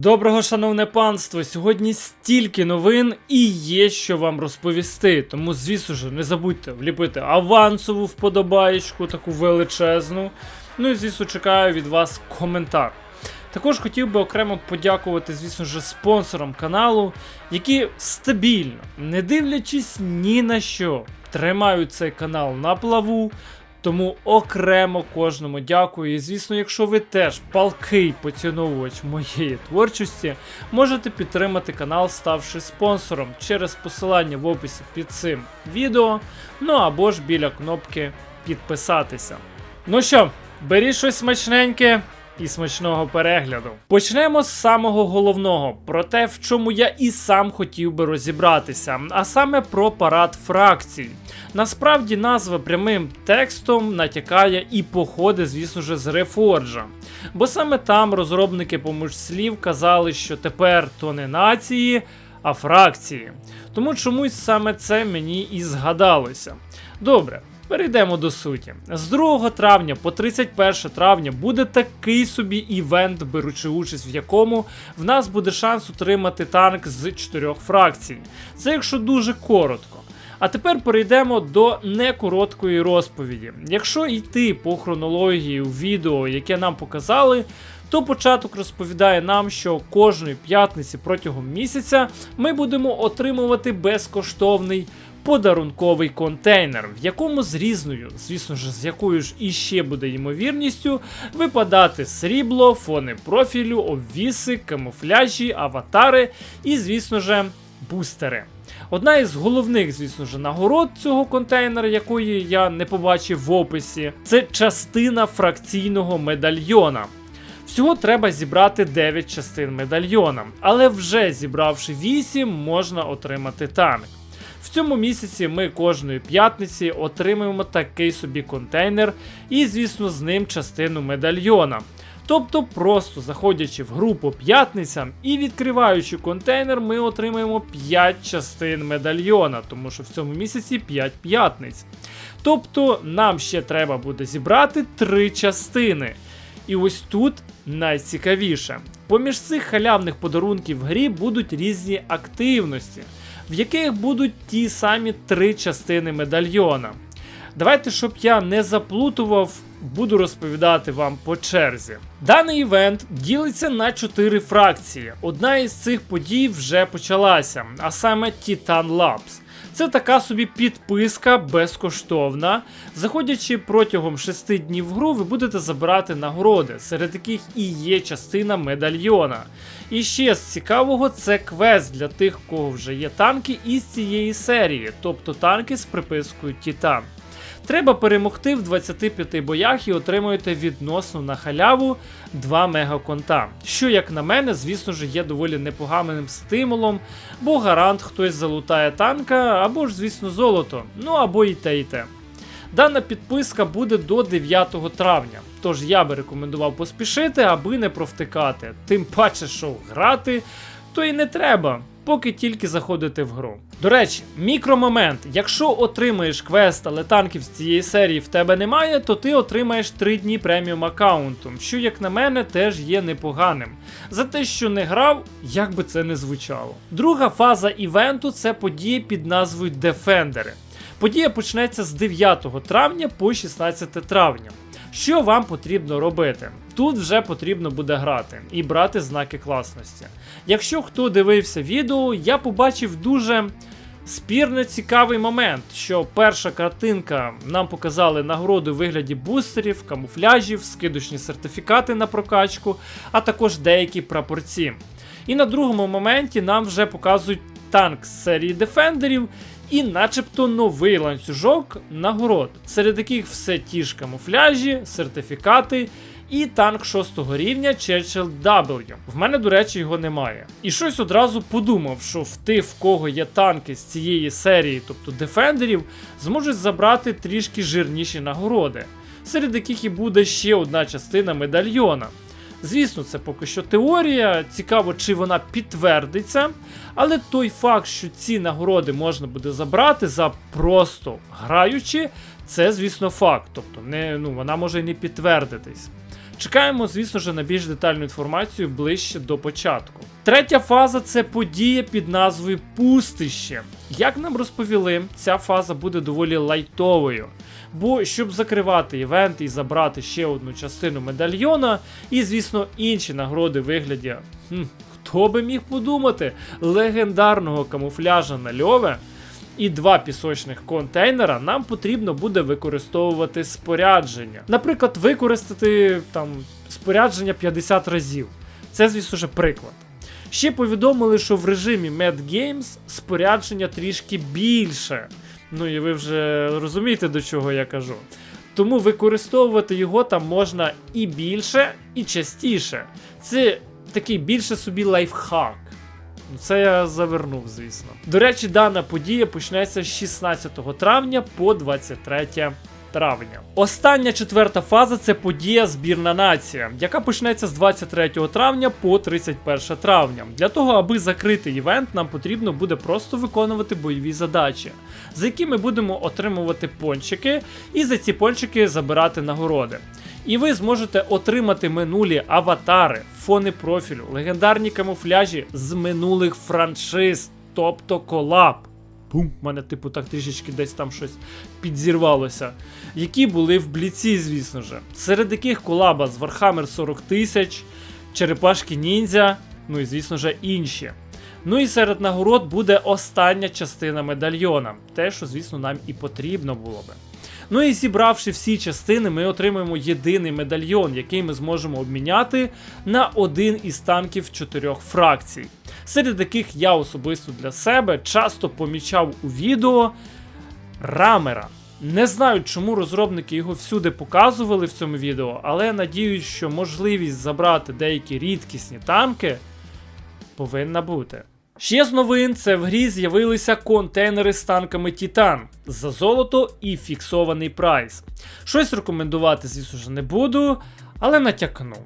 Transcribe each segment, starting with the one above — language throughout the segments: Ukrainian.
Доброго, шановне панство! Сьогодні стільки новин і є що вам розповісти. Тому, звісно ж, не забудьте вліпити авансову вподобаєчку, таку величезну. Ну і звісно, чекаю від вас коментар. Також хотів би окремо подякувати, звісно ж, спонсорам каналу, які стабільно, не дивлячись ні на що, тримають цей канал на плаву. Тому окремо кожному дякую. І звісно, якщо ви теж палкий поціновувач моєї творчості, можете підтримати канал, ставши спонсором через посилання в описі під цим відео, ну або ж біля кнопки підписатися. Ну що, беріть щось смачненьке. І смачного перегляду. Почнемо з самого головного, про те, в чому я і сам хотів би розібратися, а саме про парад фракцій. Насправді назва прямим текстом натякає і походить, звісно ж, з Reforge. Бо саме там розробники поміж слів казали, що тепер то не нації, а фракції. Тому чомусь саме це мені і згадалося. Добре. Перейдемо до суті. З 2 травня по 31 травня буде такий собі івент, беручи участь в якому в нас буде шанс отримати танк з чотирьох фракцій. Це якщо дуже коротко. А тепер перейдемо до некороткої розповіді. Якщо йти по хронології відео, яке нам показали, то початок розповідає нам, що кожної п'ятниці протягом місяця ми будемо отримувати безкоштовний подарунковий контейнер, в якому з різною, звісно ж, з якою ж іще буде ймовірністю, випадати срібло, фони профілю, обвіси, камуфляжі, аватари і, звісно ж, бустери. Одна із головних, звісно ж, нагород цього контейнера, якої я не побачив в описі, це частина фракційного медальйона. Всього треба зібрати 9 частин медальйона, але вже зібравши 8, можна отримати танк. В цьому місяці ми кожної п'ятниці отримуємо такий собі контейнер і, звісно, з ним частину медальйона. Тобто, просто заходячи в групу п'ятницям і відкриваючи контейнер, ми отримаємо 5 частин медальйона, тому що в цьому місяці 5 п'ятниць. Тобто, нам ще треба буде зібрати 3 частини. І ось тут найцікавіше. Поміж цих халявних подарунків в грі будуть різні активності, в яких будуть ті самі три частини медальйона. Давайте, щоб я не заплутував, буду розповідати вам по черзі. Даний івент ділиться на чотири фракції. Одна із цих подій вже почалася, а саме Titan Labs. Це така собі підписка безкоштовна. Заходячи протягом 6 днів в гру, ви будете забирати нагороди, серед яких і є частина медальйона. І ще з цікавого, це квест для тих, кого вже є танки із цієї серії, тобто танки з припискою Титан. Треба перемогти в 25 боях і отримуєте відносно на халяву 2 мегаконта. Що, як на мене, звісно ж, є доволі непоганим стимулом, бо гарант хтось залутає танка, або ж, звісно, золото, ну або і те, і те. Дана підписка буде до 9 травня, тож я би рекомендував поспішити, аби не провтикати. Тим паче, що грати, то і не треба поки тільки заходите в гру. До речі, мікромомент. Якщо отримаєш квест, але танків з цієї серії в тебе немає, то ти отримаєш 3 дні преміум аккаунту, що, як на мене, теж є непоганим. За те, що не грав, як би це не звучало. Друга фаза івенту це подія під назвою Defender. Подія почнеться з 9 травня по 16 травня. Що вам потрібно робити? Тут вже потрібно буде грати і брати знаки класності. Якщо хто дивився відео, я побачив дуже спірно цікавий момент, що перша картинка нам показали нагороди у вигляді бустерів, камуфляжів, скидочні сертифікати на прокачку, а також деякі прапорці. І на другому моменті нам вже показують танк з серії дефендерів і начебто новий ланцюжок нагород, серед яких все ті ж камуфляжі, сертифікати і танк 6 рівня Churchill W. В мене, до речі, його немає. І щось одразу подумав, що в тих, в кого є танки з цієї серії, тобто дефендерів, зможуть забрати трішки жирніші нагороди, серед яких і буде ще одна частина медальйона. Звісно, це поки що теорія. Цікаво, чи вона підтвердиться. Але той факт, що ці нагороди можна буде забрати за просто граючи, це, звісно, факт. Тобто, не, ну, вона може і не підтвердитись. Чекаємо, звісно ж, на більш детальну інформацію ближче до початку. Третя фаза це подія під назвою Пустище. Як нам розповіли, ця фаза буде доволі лайтовою. Бо щоб закривати івент і забрати ще одну частину медальйона, і, звісно, інші нагороди вигляді. Хм, хто би міг подумати, легендарного камуфляжа на льове і два пісочних контейнера, нам потрібно буде використовувати спорядження. Наприклад, використати там спорядження 50 разів. Це, звісно ж, приклад. Ще повідомили, що в режимі Mad Games спорядження трішки більше. Ну і ви вже розумієте, до чого я кажу. Тому використовувати його там можна і більше, і частіше. Це такий більше собі лайфхак. Це я завернув, звісно. До речі, дана подія почнеться з 16 травня по 23 травня. Остання четверта фаза це подія Збірна нація, яка почнеться з 23 травня по 31 травня. Для того, аби закрити івент, нам потрібно буде просто виконувати бойові задачі, за які ми будемо отримувати пончики, і за ці пончики забирати нагороди. І ви зможете отримати минулі аватари, фони профілю, легендарні камуфляжі з минулих франшиз, тобто колаб. Бум, в мене, типу, так трішечки десь там щось підзірвалося. Які були в бліці, звісно ж. Серед яких колаба з Warhammer 40 тисяч, Черепашки Ніндзя, ну і звісно ж інші. Ну і серед нагород буде остання частина медальйона, те, що, звісно, нам і потрібно було би. Ну і зібравши всі частини, ми отримаємо єдиний медальйон, який ми зможемо обміняти на один із танків чотирьох фракцій, серед яких я особисто для себе часто помічав у відео Рамера. Не знаю, чому розробники його всюди показували в цьому відео, але надіюсь, що можливість забрати деякі рідкісні танки повинна бути. Ще з новин це в грі з'явилися контейнери з танками Титан за золото і фіксований прайс. Щось рекомендувати, звісно ж, не буду, але натякну.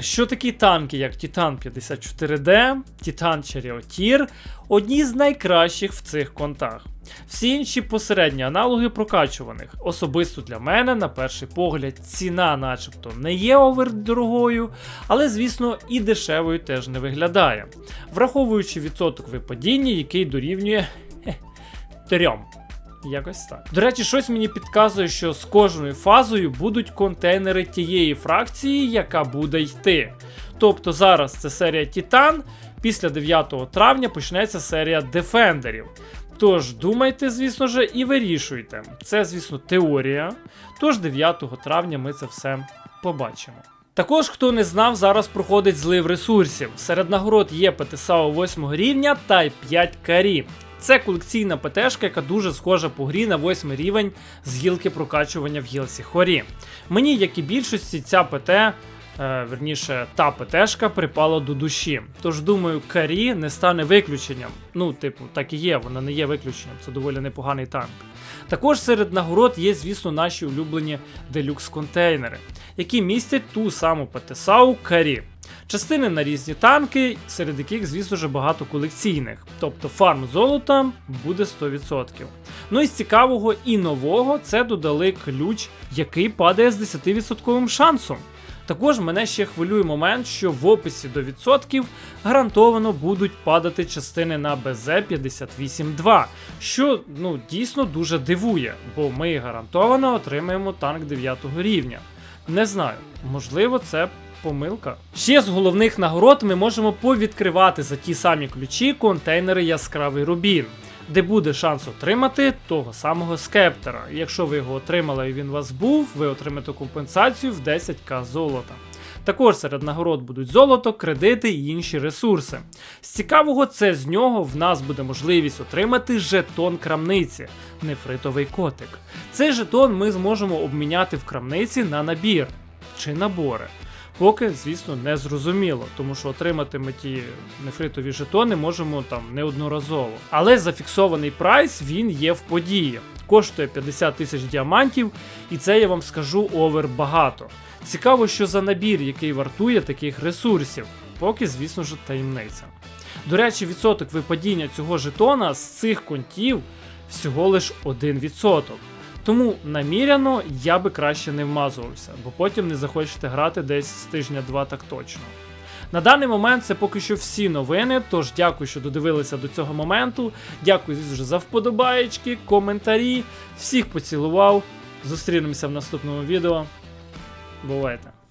Що такі танки, як Titan 54D, Titan Charioteer, одні з найкращих в цих контах. Всі інші посередні аналоги прокачуваних. Особисто для мене, на перший погляд, ціна начебто не є овердорогою, але, звісно, і дешевою теж не виглядає, враховуючи відсоток випадіння, який дорівнює трьом. Якось так. До речі, щось мені підказує, що з кожною фазою будуть контейнери тієї фракції, яка буде йти. Тобто зараз це серія Титан, після 9 травня почнеться серія Дефендерів. Тож думайте, звісно ж, і вирішуйте. Це, звісно, теорія. Тож 9 травня ми це все побачимо. Також, хто не знав, зараз проходить злив ресурсів. Серед нагород є ПТСАО 8 рівня та 5 карі. Це колекційна ПТшка, яка дуже схожа по грі на 8 рівень з гілки прокачування в гілці хорі. Мені, як і більшості, ця ПТ, е, верніше, та ПТшка припала до душі. Тож думаю, карі не стане виключенням. Ну, типу, так і є, вона не є виключенням, це доволі непоганий танк. Також серед нагород є, звісно, наші улюблені делюкс контейнери, які містять ту саму ПТСАУ карі. Частини на різні танки, серед яких, звісно ж, багато колекційних, тобто фарм золота буде 100%. Ну і з цікавого і нового це додали ключ, який падає з 10% шансом. Також мене ще хвилює момент, що в описі до відсотків гарантовано будуть падати частини на БЗ-58-2, що ну, дійсно дуже дивує, бо ми гарантовано отримаємо танк 9 рівня. Не знаю, можливо, це помилка. Ще з головних нагород ми можемо повідкривати за ті самі ключі контейнери Яскравий Рубін, де буде шанс отримати того самого скептера. Якщо ви його отримали і він вас був, ви отримаєте компенсацію в 10к золота. Також серед нагород будуть золото, кредити і інші ресурси. З цікавого, це з нього в нас буде можливість отримати жетон крамниці, нефритовий котик. Цей жетон ми зможемо обміняти в крамниці на набір чи набори. Поки, звісно, не зрозуміло, тому що отримати ми ті нефритові жетони можемо там неодноразово. Але зафіксований прайс він є в події. Коштує 50 тисяч діамантів, і це я вам скажу овер багато. Цікаво, що за набір, який вартує таких ресурсів, поки, звісно ж, таємниця. До речі, відсоток випадіння цього жетона з цих контів всього лиш 1%. Тому наміряно я би краще не вмазувався, бо потім не захочете грати десь з тижня-два так точно. На даний момент це поки що всі новини. Тож дякую, що додивилися до цього моменту. Дякую звісно, за вподобаєчки, коментарі. Всіх поцілував. Зустрінемося в наступному відео. Бувайте!